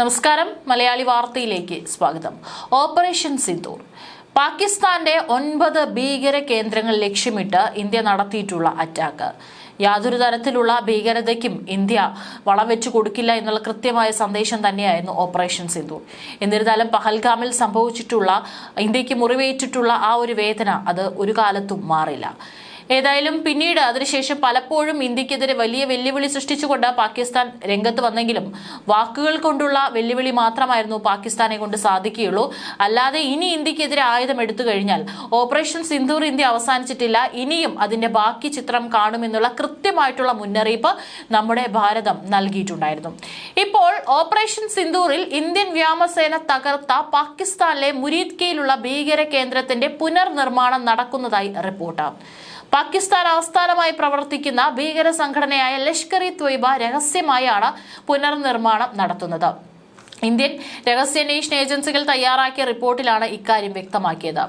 നമസ്കാരം. മലയാളി വാർത്തയിലേക്ക് സ്വാഗതം. ഓപ്പറേഷൻ സിന്ദൂർ. പാകിസ്ഥാന്റെ ഒൻപത് ഭീകര കേന്ദ്രങ്ങൾ ലക്ഷ്യമിട്ട് ഇന്ത്യ നടത്തിയിട്ടുള്ള അറ്റാക്ക്. യാതൊരു തരത്തിലുള്ള ഭീകരതയ്ക്കും ഇന്ത്യ വളം വെച്ചു കൊടുക്കില്ല എന്നുള്ള കൃത്യമായ സന്ദേശം തന്നെയായിരുന്നു ഓപ്പറേഷൻ സിന്ധു എന്നിരുന്നാലും പഹൽഗാമിൽ സംഭവിച്ചിട്ടുള്ള ഇന്ത്യയ്ക്ക് മുറിവേറ്റിട്ടുള്ള ആ ഒരു വേദന അത് ഒരു കാലത്തും മാറില്ല. ഏതായാലും പിന്നീട് അതിനുശേഷം പലപ്പോഴും ഇന്ത്യക്കെതിരെ വലിയ വെല്ലുവിളി സൃഷ്ടിച്ചുകൊണ്ട് പാകിസ്ഥാൻ രംഗത്ത് വന്നെങ്കിലും വാക്കുകൾ കൊണ്ടുള്ള വെല്ലുവിളി മാത്രമായിരുന്നു പാകിസ്ഥാനെ കൊണ്ട് സാധിക്കുകയുള്ളൂ. അല്ലാതെ ഇനി ഇന്ത്യക്കെതിരെ ആയുധം എടുത്തു കഴിഞ്ഞാൽ ഓപ്പറേഷൻ സിന്ദൂർ ഇന്ത്യ അവസാനിച്ചിട്ടില്ല. ഇനിയും അതിന്റെ ബാക്കി ചിത്രം കാണുമെന്നുള്ള കൃത്യമായിട്ടുള്ള മുന്നറിയിപ്പ് നമ്മുടെ ഭാരതം നൽകിയിട്ടുണ്ടായിരുന്നു. ഇപ്പോൾ ഓപ്പറേഷൻ സിന്ധൂറിൽ ഇന്ത്യൻ വ്യോമസേന തകർത്ത പാകിസ്ഥാനിലെ മുരീദ്കയിലുള്ള ഭീകര കേന്ദ്രത്തിന്റെ പുനർനിർമ്മാണം നടക്കുന്നതായി റിപ്പോർട്ട്. പാകിസ്ഥാൻ ആസ്ഥാനമായി പ്രവർത്തിക്കുന്ന ഭീകര സംഘടനയായ ലഷ്കർ ഇ ത്വയ്ബ രഹസ്യമായാണ് പുനർനിർമ്മാണം നടത്തുന്നത്. ഇന്ത്യൻ രഹസ്യാന്വേഷണ ഏജൻസികൾ തയ്യാറാക്കിയ റിപ്പോർട്ടിലാണ് ഇക്കാര്യം വ്യക്തമാക്കിയത്.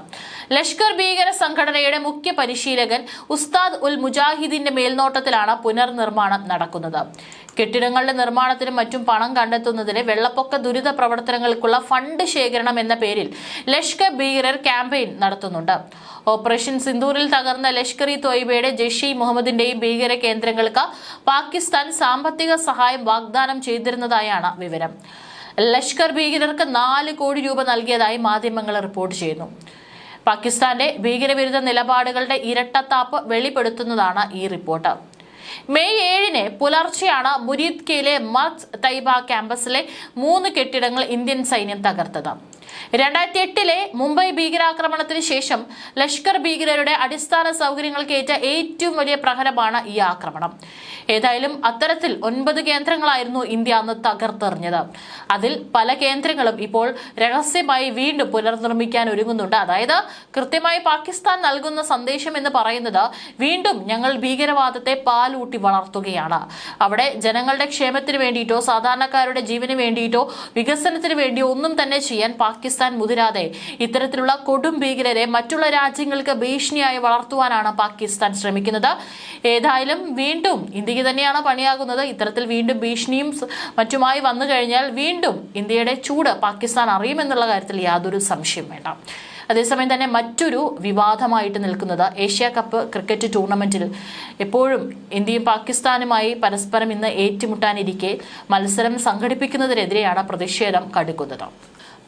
ലഷ്കർ ഭീകര സംഘടനയുടെ മുഖ്യ പരിശീലകൻ ഉസ്താദ് ഉൽ മുജാഹിദിന്റെ മേൽനോട്ടത്തിലാണ് പുനർനിർമ്മാണം നടക്കുന്നത്. കെട്ടിടങ്ങളുടെ നിർമ്മാണത്തിനും മറ്റും പണം കണ്ടെത്തുന്നതിന് വെള്ളപ്പൊക്ക ദുരിത പ്രവർത്തനങ്ങൾക്കുള്ള ഫണ്ട് ശേഖരണം എന്ന പേരിൽ ലഷ്കർ ഭീകരർ ക്യാമ്പയിൻ നടത്തുന്നുണ്ട്. ഓപ്പറേഷൻ സിന്ദൂരിൽ തകർന്ന ലഷ്കർ ഇ തൊയ്ബയുടെ ജെഷി മുഹമ്മദിന്റെയും ഭീകര കേന്ദ്രങ്ങൾക്ക് പാകിസ്ഥാൻ സാമ്പത്തിക സഹായം വാഗ്ദാനം ചെയ്തിരുന്നതായാണ് വിവരം. ലഷ്കർ ഭീകരർക്ക് നാല് കോടി രൂപ നൽകിയതായി മാധ്യമങ്ങൾ റിപ്പോർട്ട് ചെയ്യുന്നു. പാകിസ്ഥാന്റെ ഭീകരവിരുദ്ധ നിലപാടുകളുടെ ഇരട്ടത്താപ്പ് വെളിപ്പെടുത്തുന്നതാണ് ഈ റിപ്പോർട്ട്. മെയ് ഏഴിന് പുലർച്ചെയാണ് ബുരീത്കയിലെ മത് തൈബ ക്യാമ്പസിലെ മൂന്ന് കെട്ടിടങ്ങൾ ഇന്ത്യൻ സൈന്യം തകർത്തത്. രണ്ടായിരത്തി എട്ടിലെ മുംബൈ ഭീകരാക്രമണത്തിന് ശേഷം ലഷ്കർ ഭീകരരുടെ അടിസ്ഥാന സൗകര്യങ്ങൾക്കേറ്റ ഏറ്റവും വലിയ പ്രഹരമാണ് ഈ ആക്രമണം. ഏതായാലും അത്തരത്തിൽ ഒൻപത് കേന്ദ്രങ്ങളായിരുന്നു ഇന്ത്യ അന്ന് തകർത്തെറിഞ്ഞത്. അതിൽ പല കേന്ദ്രങ്ങളും ഇപ്പോൾ രഹസ്യമായി വീണ്ടും പുനർനിർമ്മിക്കാൻ ഒരുങ്ങുന്നുണ്ട്. അതായത് കൃത്യമായി പാകിസ്ഥാൻ നൽകുന്ന സന്ദേശം എന്ന് പറയുന്നത് വീണ്ടും ഞങ്ങൾ ഭീകരവാദത്തെ പാലൂട്ടി വളർത്തുകയാണ്. അവിടെ ജനങ്ങളുടെ ക്ഷേമത്തിന് വേണ്ടിയിട്ടോ സാധാരണക്കാരുടെ ജീവന് വേണ്ടിയിട്ടോ വികസനത്തിന് വേണ്ടിയോ ഒന്നും തന്നെ ചെയ്യാൻ മുതിരാതെ ഇത്തരത്തിലുള്ള കൊടും ഭീകരരെ മറ്റുള്ള രാജ്യങ്ങൾക്ക് ഭീഷണിയായി വളർത്തുവാനാണ് പാകിസ്ഥാൻ ശ്രമിക്കുന്നത്. ഏതായാലും വീണ്ടും ഇന്ത്യയ്ക്ക് തന്നെയാണ് പണിയാകുന്നത്. ഇത്തരത്തിൽ വീണ്ടും ഭീഷണിയും മറ്റുമായി വന്നു കഴിഞ്ഞാൽ വീണ്ടും ഇന്ത്യയുടെ ചൂട് പാകിസ്ഥാൻ അറിയുമെന്നുള്ള കാര്യത്തിൽ യാതൊരു സംശയം വേണ്ട. അതേസമയം തന്നെ മറ്റൊരു വിവാദമായിട്ട് നിൽക്കുന്നത് ഏഷ്യ കപ്പ് ക്രിക്കറ്റ് ടൂർണമെന്റിൽ എപ്പോഴും ഇന്ത്യയും പാകിസ്ഥാനുമായി പരസ്പരം ഇന്ന് ഏറ്റുമുട്ടാനിരിക്കെ മത്സരം സംഘടിപ്പിക്കുന്നതിനെതിരെയാണ് പ്രതിഷേധം കടുക്കുന്നത്.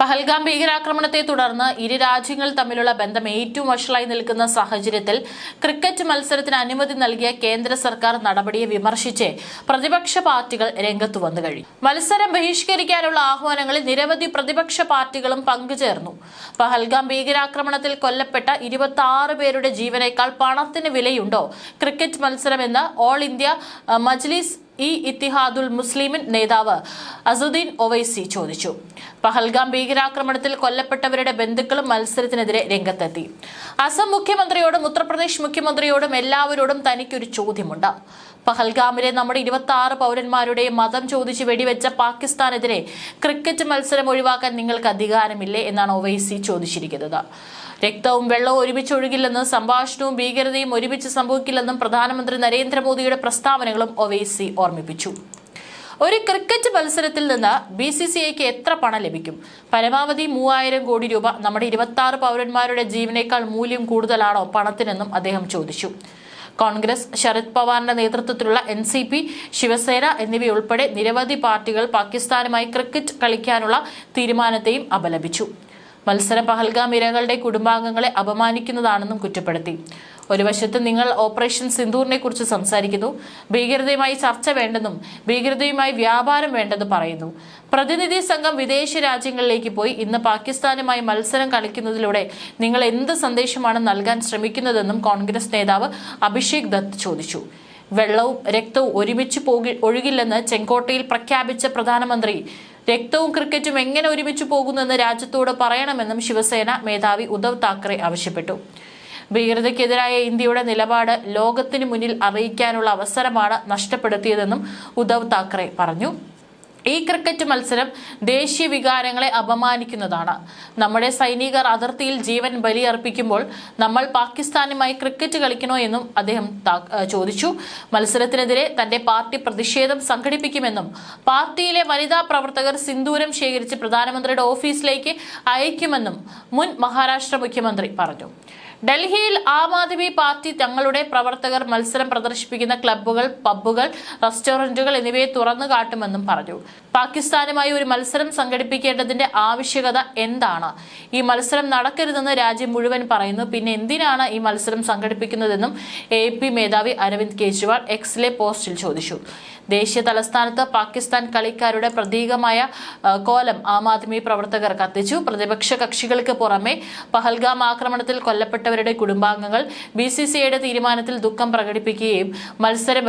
പഹൽഗാം ഭീകരാക്രമണത്തെ തുടർന്ന് ഇരു രാജ്യങ്ങൾ തമ്മിലുള്ള ബന്ധം ഏറ്റവും വഷളായി നിൽക്കുന്ന സാഹചര്യത്തിൽ ക്രിക്കറ്റ് മത്സരത്തിന് അനുമതി നൽകിയ കേന്ദ്ര സർക്കാർ നടപടിയെ വിമർശിച്ച് പ്രതിപക്ഷ പാർട്ടികൾ രംഗത്തു വന്നു കഴിഞ്ഞു മത്സരം ബഹിഷ്കരിക്കാനുള്ള ആഹ്വാനങ്ങളിൽ നിരവധി പ്രതിപക്ഷ പാർട്ടികളും പങ്കുചേർന്നു. പഹൽഗാം ഭീകരാക്രമണത്തിൽ കൊല്ലപ്പെട്ട ഇരുപത്തി ആറ് പേരുടെ ജീവനേക്കാൾ പണത്തിന് വിലയുണ്ടോ? ക്രിക്കറ്റ് മത്സരമെന്ന് ഓൾ ഇന്ത്യ മജ്ലിസ് ഇ ഇത്തിഹാദുൽ മുസ്ലിമിൻ നേതാവ് അസുദ്ദീൻ ഒവൈസി ചോദിച്ചു. പഹൽഗാം ഭീകരാക്രമണത്തിൽ കൊല്ലപ്പെട്ടവരുടെ ബന്ധുക്കളും മത്സരത്തിനെതിരെ രംഗത്തെത്തി. അസം മുഖ്യമന്ത്രിയോടും ഉത്തർപ്രദേശ് മുഖ്യമന്ത്രിയോടും എല്ലാവരോടും തനിക്കൊരു ചോദ്യമുണ്ട്. പഹൽഗാമിലെ നമ്മുടെ ഇരുപത്തി ആറ് പൗരന്മാരുടെയും മതം ചോദിച്ച് വെടിവെച്ച പാകിസ്ഥാനെതിരെ ക്രിക്കറ്റ് മത്സരം ഒഴിവാക്കാൻ നിങ്ങൾക്ക് അധികാരമില്ലേ എന്നാണ് ഒവൈസി ചോദിച്ചിരിക്കുന്നത്. രക്തവും വെള്ളവും ഒരുമിച്ച് ഒഴുകില്ലെന്നും സംഭാഷണവും ഭീകരതയും ഒരുമിച്ച് സംഭവിക്കില്ലെന്നും പ്രധാനമന്ത്രി നരേന്ദ്രമോദിയുടെ പ്രസ്താവനകളും ഒവൈസി ഓർമ്മിപ്പിച്ചു. ഒരു ക്രിക്കറ്റ് മത്സരത്തിൽ നിന്ന് ബി സി സി ഐക്ക് എത്ര പണം ലഭിക്കും? പരമാവധി മൂവായിരം കോടി രൂപ. നമ്മുടെ ഇരുപത്തി ആറ് പൗരന്മാരുടെ ജീവനേക്കാൾ മൂല്യം കൂടുതലാണോ പണത്തിനെന്നും അദ്ദേഹം ചോദിച്ചു. കോൺഗ്രസ് ശരത് പവാറിന്റെ നേതൃത്വത്തിലുള്ള എൻ സി പി ശിവസേന എന്നിവയുൾപ്പെടെ നിരവധി പാർട്ടികൾ പാകിസ്ഥാനുമായി ക്രിക്കറ്റ് കളിക്കാനുള്ള തീരുമാനത്തെയും അപലപിച്ചു. മത്സരം പഹൽഗാം ഇരകളുടെ കുടുംബാംഗങ്ങളെ അപമാനിക്കുന്നതാണെന്നും കുറ്റപ്പെടുത്തി. ഒരു വശത്ത് നിങ്ങൾ ഓപ്പറേഷൻ സിന്ദൂറിനെ കുറിച്ച് സംസാരിക്കുന്നു ഭീകരതയുമായി ചർച്ച വേണ്ടെന്നും ഭീകരതയുമായി വ്യാപാരം വേണ്ടെന്നും പറയുന്നു. പ്രതിനിധി സംഘം വിദേശ രാജ്യങ്ങളിലേക്ക് പോയി ഇന്ന് പാകിസ്ഥാനുമായി മത്സരം കളിക്കുന്നതിലൂടെ നിങ്ങൾ എന്ത് സന്ദേശമാണ് നൽകാൻ ശ്രമിക്കുന്നതെന്നും കോൺഗ്രസ് നേതാവ് അഭിഷേക് ദത്ത് ചോദിച്ചു. വെള്ളവും രക്തവും ഒരുമിച്ച് പോകി ഒഴുകില്ലെന്ന് ചെങ്കോട്ടയിൽ പ്രഖ്യാപിച്ച പ്രധാനമന്ത്രി രക്തവും ക്രിക്കറ്റും എങ്ങനെ ഒരുമിച്ച് പോകുന്നെന്ന് രാജ്യത്തോട് പറയണമെന്നും ശിവസേന മേധാവി ഉദ്ധവ് താക്കറെ ആവശ്യപ്പെട്ടു. ഭീകരതയ്ക്കെതിരായ ഇന്ത്യയുടെ നിലപാട് ലോകത്തിന് മുന്നിൽ അറിയിക്കാനുള്ള അവസരമാണ് നഷ്ടപ്പെടുത്തിയതെന്നും ഉദ്ധവ് താക്കറെ പറഞ്ഞു. ഈ ക്രിക്കറ്റ് മത്സരം ദേശീയ വികാരങ്ങളെ അപമാനിക്കുന്നതാണ്. നമ്മുടെ സൈനികർ അതിർത്തിയിൽ ജീവൻ ബലിയർപ്പിക്കുമ്പോൾ നമ്മൾ പാകിസ്ഥാനുമായി ക്രിക്കറ്റ് കളിക്കണോ എന്നും അദ്ദേഹം ചോദിച്ചു. മത്സരത്തിനെതിരെ തന്റെ പാർട്ടി പ്രതിഷേധം സംഘടിപ്പിക്കുമെന്നും പാർട്ടിയിലെ വനിതാ പ്രവർത്തകർ സിന്ദൂരം ശേഖരിച്ച് പ്രധാനമന്ത്രിയുടെ ഓഫീസിലേക്ക് അയക്കുമെന്നും മുൻ മഹാരാഷ്ട്ര മുഖ്യമന്ത്രി പറഞ്ഞു. ഡൽഹിയിൽ ആം ആദ്മി പാർട്ടി തങ്ങളുടെ പ്രവർത്തകർ മത്സരം പ്രദർശിപ്പിക്കുന്ന ക്ലബ്ബുകൾ പബ്ബുകൾ റെസ്റ്റോറന്റുകൾ എന്നിവയെ തുറന്നു കാട്ടുമെന്നും പറഞ്ഞു. പാകിസ്ഥാനുമായി ഒരു മത്സരം സംഘടിപ്പിക്കേണ്ടതിന്റെ ആവശ്യകത എന്താണ്? ഈ മത്സരം നടക്കരുതെന്ന് രാജ്യം മുഴുവൻ പറയുന്നു. പിന്നെ എന്തിനാണ് ഈ മത്സരം സംഘടിപ്പിക്കുന്നതെന്നും എ പി മേധാവി അരവിന്ദ് കെജ്രിവാൾ എക്സിലെ പോസ്റ്റിൽ ചോദിച്ചു. ദേശീയ തലസ്ഥാനത്ത് പാകിസ്ഥാൻ കളിക്കാരുടെ പ്രതീകമായ കോലം ആം ആദ്മി പ്രവർത്തകർ കത്തിച്ചു. പ്രതിപക്ഷ കക്ഷികൾക്ക് പുറമെ പഹൽഗാം ആക്രമണത്തിൽ കൊല്ലപ്പെട്ടവരുടെ കുടുംബാംഗങ്ങൾ ബി സി സിയുടെ തീരുമാനത്തിൽ ദുഃഖം പ്രകടിപ്പിക്കുകയും മത്സരം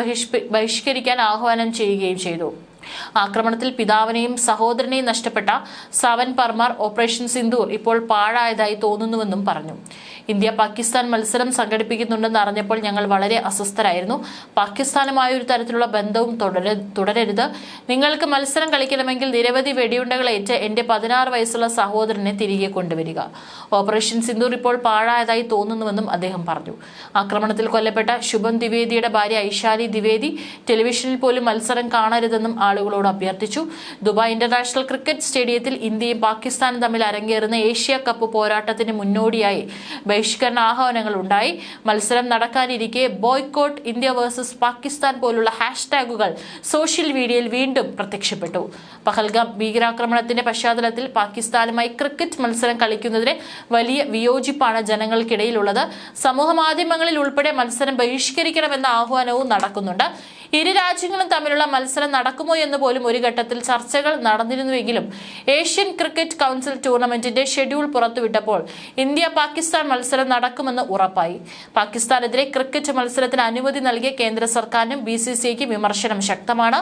ബഹിഷ്കരിക്കാൻ ആഹ്വാനം ചെയ്യുകയും ചെയ്തു. ആക്രമണത്തിൽ പിതാവിനെയും സഹോദരനെയും നഷ്ടപ്പെട്ട സവൻ പർമാർ ഓപ്പറേഷൻ സിന്ദൂർ ഇപ്പോൾ പാഴായതായി തോന്നുന്നുവെന്നും പറഞ്ഞു. ഇന്ത്യ പാകിസ്ഥാൻ മത്സരം സംഘടിപ്പിക്കുന്നുണ്ടെന്ന് അറിഞ്ഞപ്പോൾ ഞങ്ങൾ വളരെ അസ്വസ്ഥരായിരുന്നു. പാകിസ്ഥാനുമായ ഒരു തരത്തിലുള്ള ബന്ധവും തുടര തുടരരുത്. നിങ്ങൾക്ക് മത്സരം കളിക്കണമെങ്കിൽ നിരവധി വെടിയുണ്ടകൾ ഏറ്റ് എന്റെ പതിനാറ് വയസ്സുള്ള സഹോദരനെ തിരികെ കൊണ്ടുവരിക. ഓപ്പറേഷൻ സിന്ദൂർ ഇപ്പോൾ പാഴായതായി തോന്നുന്നുവെന്നും അദ്ദേഹം പറഞ്ഞു. ആക്രമണത്തിൽ കൊല്ലപ്പെട്ട ശുഭം ദ്വിവേദിയുടെ ഭാര്യ ഐശാലി ദ്വിവേദി ടെലിവിഷനിൽ പോലും മത്സരം കാണരുതെന്നും ആളുകളോട് അഭ്യർത്ഥിച്ചു. ദുബായ് ഇന്റർനാഷണൽ ക്രിക്കറ്റ് സ്റ്റേഡിയത്തിൽ ഇന്ത്യയും പാകിസ്ഥാനും തമ്മിൽ അരങ്ങേറുന്ന ഏഷ്യ കപ്പ് പോരാട്ടത്തിന് മുന്നോടിയായി ബഹിഷ്കരണ ആഹ്വാനങ്ങൾ ഉണ്ടായി. മത്സരം നടക്കാനിരിക്കെ ബോയ്ക്കോട്ട് ഇന്ത്യ വേഴ്സസ് പാകിസ്ഥാൻ പോലുള്ള ഹാഷ്ടാഗുകൾ സോഷ്യൽ മീഡിയയിൽ വീണ്ടും പ്രത്യക്ഷപ്പെട്ടു. പഹൽഗാം ഭീകരാക്രമണത്തിന്റെ പശ്ചാത്തലത്തിൽ പാകിസ്ഥാനുമായി ക്രിക്കറ്റ് മത്സരം കളിക്കുന്നതിന് വലിയ വിയോജിപ്പാണ് ജനങ്ങൾക്കിടയിലുള്ളത്. സമൂഹ മാധ്യമങ്ങളിൽ ഉൾപ്പെടെ മത്സരം ബഹിഷ്കരിക്കണമെന്ന ആഹ്വാനവും നടക്കുന്നുണ്ട്. ഇരു രാജ്യങ്ങളും തമ്മിലുള്ള മത്സരം നടക്കുമോ എന്ന് പോലും ഒരു ഘട്ടത്തിൽ ചർച്ചകൾ നടന്നിരുന്നുവെങ്കിലും ഏഷ്യൻ ക്രിക്കറ്റ് കൗൺസിൽ ടൂർണമെന്റിന്റെ ഷെഡ്യൂൾ പുറത്തുവിട്ടപ്പോൾ ഇന്ത്യ പാകിസ്ഥാൻ മത്സരം നടക്കുമെന്ന് ഉറപ്പായി. പാകിസ്ഥാനെതിരെ ക്രിക്കറ്റ് മത്സരത്തിന് അനുമതി നൽകിയ കേന്ദ്ര സർക്കാരിനും ബി സി വിമർശനം ശക്തമാണ്.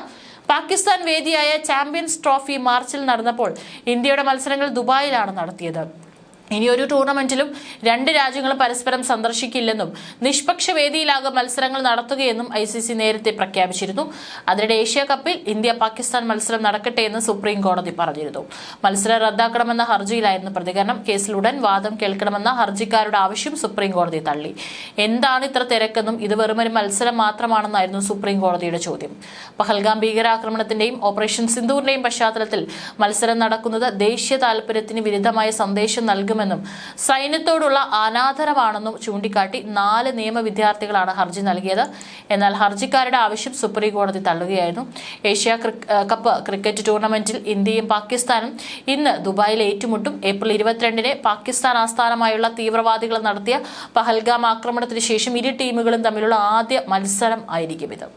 പാകിസ്ഥാൻ വേദിയായ ചാമ്പ്യൻസ് ട്രോഫി മാർച്ചിൽ നടന്നപ്പോൾ ഇന്ത്യയുടെ മത്സരങ്ങൾ ദുബായിലാണ് നടത്തിയത്. ഇനി ഒരു ടൂർണമെന്റിലും രണ്ട് രാജ്യങ്ങളും പരസ്പരം സന്ദർശിക്കില്ലെന്നും നിഷ്പക്ഷ വേദിയിലാകും മത്സരങ്ങൾ നടത്തുകയെന്നും ഐ സി സി നേരത്തെ പ്രഖ്യാപിച്ചിരുന്നു. അതിനിടെ ഏഷ്യ കപ്പിൽ ഇന്ത്യ പാകിസ്ഥാൻ മത്സരം നടക്കട്ടെ എന്ന് സുപ്രീം കോടതി പറഞ്ഞിരുന്നു. മത്സരം റദ്ദാക്കണമെന്ന ഹർജിയിലായിരുന്നു പ്രതികരണം. കേസിലുടൻ വാദം കേൾക്കണമെന്ന ഹർജിക്കാരുടെ ആവശ്യം സുപ്രീം കോടതി തള്ളി. എന്താണ് ഇത്ര തിരക്കെന്നും ഇത് വെറുമൊരു മത്സരം മാത്രമാണെന്നായിരുന്നു സുപ്രീം കോടതിയുടെ ചോദ്യം. പഹൽഗാം ഭീകരാക്രമണത്തിന്റെയും ഓപ്പറേഷൻ സിന്ധൂറിന്റെയും പശ്ചാത്തലത്തിൽ മത്സരം നടക്കുന്നത് ദേശീയ താൽപര്യത്തിന് വിരുദ്ധമായ സന്ദേശം നൽകുമെന്നും സൈന്യത്തോടുള്ള അനാദരവാണെന്നും ചൂണ്ടിക്കാട്ടി നാല് നിയമ വിദ്യാർത്ഥികളാണ് ഹർജി നൽകിയത്. എന്നാൽ ഹർജിക്കാരുടെ ആവശ്യം സുപ്രീം കോടതി തള്ളുകയായിരുന്നു. ഏഷ്യ കപ്പ് ക്രിക്കറ്റ് ടൂർണമെന്റിൽ ഇന്ത്യയും പാകിസ്ഥാനും ഇന്ന് ദുബായിൽ ഏറ്റുമുട്ടും. ഏപ്രിൽ ഇരുപത്തിരണ്ടിന് പാകിസ്ഥാൻ ആസ്ഥാനമായുള്ള തീവ്രവാദികൾ നടത്തിയ പഹൽഗാം ആക്രമണത്തിന് ശേഷം ഇരു ടീമുകളും തമ്മിലുള്ള ആദ്യ മത്സരം ആയിരിക്കും ഇത്.